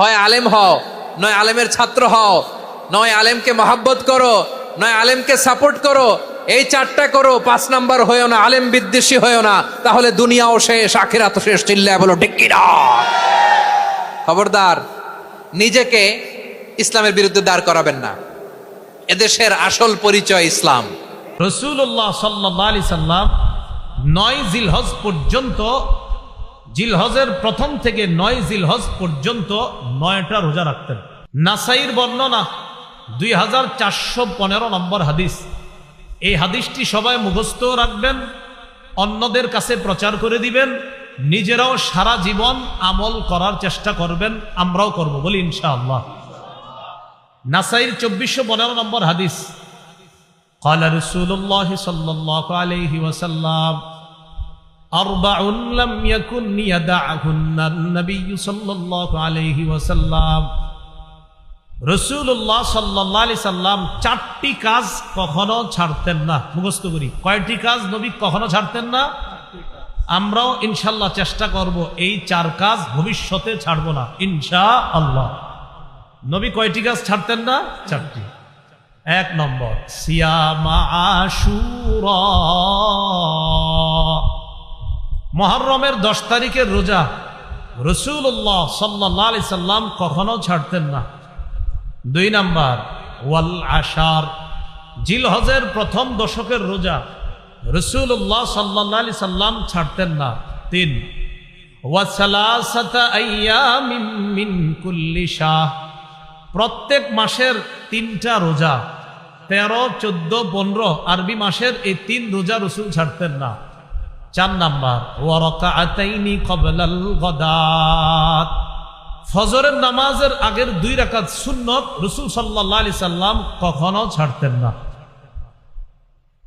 হয় আলেম হও, নয় আলেমের ছাত্র হও, নয় আলেমকে মহাব্বত করো, নয় আলেমকে সাপোর্ট করো, এই চারটা করো, পাঁচ নাম্বার হয়েও না, আলেম বিদ্বেষী হয়েও না, তাহলে দুনিয়াও শেষ আখেরাত শেষ, চিল্লা বলো টিকিরা খবরদার, নিজেকে ইসলামের বিরুদ্ধে দাঁড় করাবেন না। এদেশের আসল পরিচয় ইসলাম। রসুল্লাহ সাল্লাম নয় জিলহজ পর্যন্ত জিলহজের প্রথম থেকে নয় জিলহজ পর্যন্ত নয়টা রোজা রাখতেন নাসাইর বর্ণনা দুই হাজার চারশো পনেরো নম্বর হাদিস এই হাদিসটি সবাই মুখস্থ রাখবেন অন্যদের কাছে প্রচার করে দিবেন নিজেরাও সারা জীবন আমল করার চেষ্টা করবেন আমরাও করব বলি ইনশাআল্লাহ নাসাইর চব্বিশশো পনেরো নম্বর হাদিস قال رسول الله صلى الله عليه وسلم أربع لم يكن يدعهن النبي صلى الله عليه وسلم রসুল্লাহ সাল্লাহ আলি সাল্লাম চারটি কাজ কখনো ছাড়তেন না মুখস্থ করি কয়টি কাজ নবী কখনো ছাড়তেন না আমরাও ইনশাল্লাহ চেষ্টা করব এই চার কাজ ভবিষ্যতে ছাড়বো না ইনশা আল্লাহ নবী কয়টি কাজ ছাড়তেন না চারটি এক নম্বর সিয়ামা আশুরা মহরমের দশ তারিখের রোজা রসুল্লাহ সাল্লাহ সাল্লাম কখনো ছাড়তেন না। দুই নাম্বার, ওয়াল আশার, জিলহজের প্রথম দশকের রোজা রসুল্লাহ সাল্লাহ আলি সাল্লাম ছাড়তেন না। তিন প্রত্যেক মাসের তিনটা রোজা, তেরো, চোদ্দ, পনেরো আরবি মাসের এই তিন রোজা রসুল ছাড়তেন না। চার নাম্বার ওয়ারকা আতাইনি কবলাল গদাত। ফজরের নামাজের আগের দুই রাকাত সুন্নত রসুল সাল্লাহ সাল্লাম কখনো ছাড়তেন না।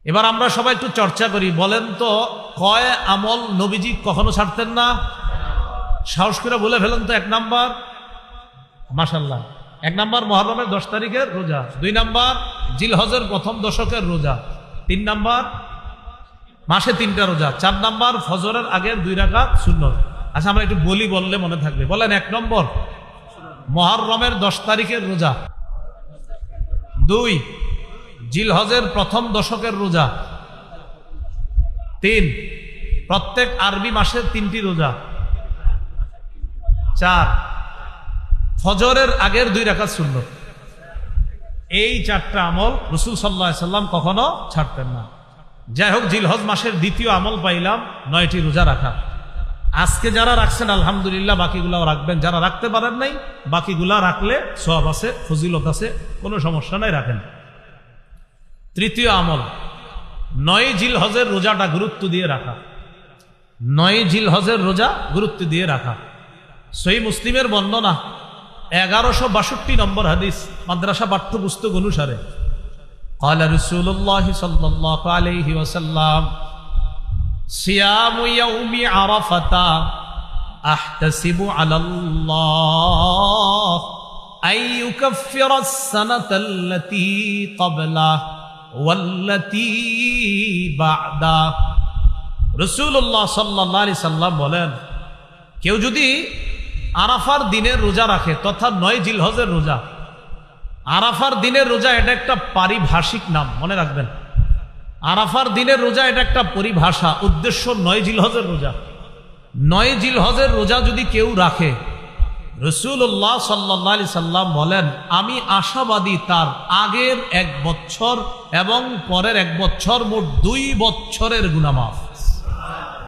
এবার আমরা সবাই একটু চর্চা করি, বলেন তো, কয় আমল নবীজি কখনো ছাড়তেন না? সাহস করে বলে ফেলেন তো, এক নাম্বার। মাসাল্লাহ এক নাম্বার মহরমের দশ তারিখের রোজা, দুই নাম্বার জিলহজের প্রথম দশকের রোজা, তিন নাম্বার মাসে তিনটা রোজা, চার নাম্বার ফজরের আগের দুই রাখা শূন্য আচ্ছা আমরা একটু বলি বললে মনে থাকবে। বলেন এক নম্বর মহরমের দশ তারিখের রোজা। দুই, জিলহজের প্রথম দশকের রোজা। তিন, প্রত্যেক আরবি মাসের তিনটি রোজা। চার, ফজরের আগের দুই রাখা শূন্য এই চারটা আমল রসুল সাল্লাহ সাল্লাম কখনো ছাড়তেন না। যাই হোক জিলহজ মাসের দ্বিতীয় আমল পাইলাম, নয়টি রোজা রাখা। আজকে যারা রাখছেন, আলহামদুলিল্লাহ, বাকিগুলাও রাখবেন। যারা রাখতে পারেন নাই, বাকিগুলা রাখলে সব আছে, ফজিলত আছে, কোনো সমস্যা নাই, রাখেন। তৃতীয় আমল, নয় জিল হজের রোজাটা গুরুত্ব দিয়ে রাখা। নয় জিল হজের রোজা গুরুত্ব দিয়ে রাখা। সই মুসলিমের বর্ণনা, এগারোশো বাষট্টি নম্বর হাদিস, মাদ্রাসা পাঠ্যপুস্তক অনুসারে قال رسول الله صلى الله عليه وسلم صيام يوم عرفة أحتسب على الله أن يكفر السنة التي قبله والتي بعده রসুল্লাহ সাল্লাহ আলি সাল্লাম বলেন কেউ যদি আরাফার দিনের রোজা রাখে তথা নয় জিলহজের রোজা আরাফার দিনের রোজা এটা একটা পারিভাষিক নাম, মনে রাখবেন। আরাফার দিনের রোজা এটা একটা পরিভাষা, উদ্দেশ্য নয় জিলহজের রোজা। নয় জিলহজের রোজা যদি কেউ রাখে রসুল্লাহ সাল্লাহ আলি সাল্লাম বলেন, আমি আশাবাদী তার আগের এক বছর এবং পরের এক বছর মোট দুই বছরের গুনামাফ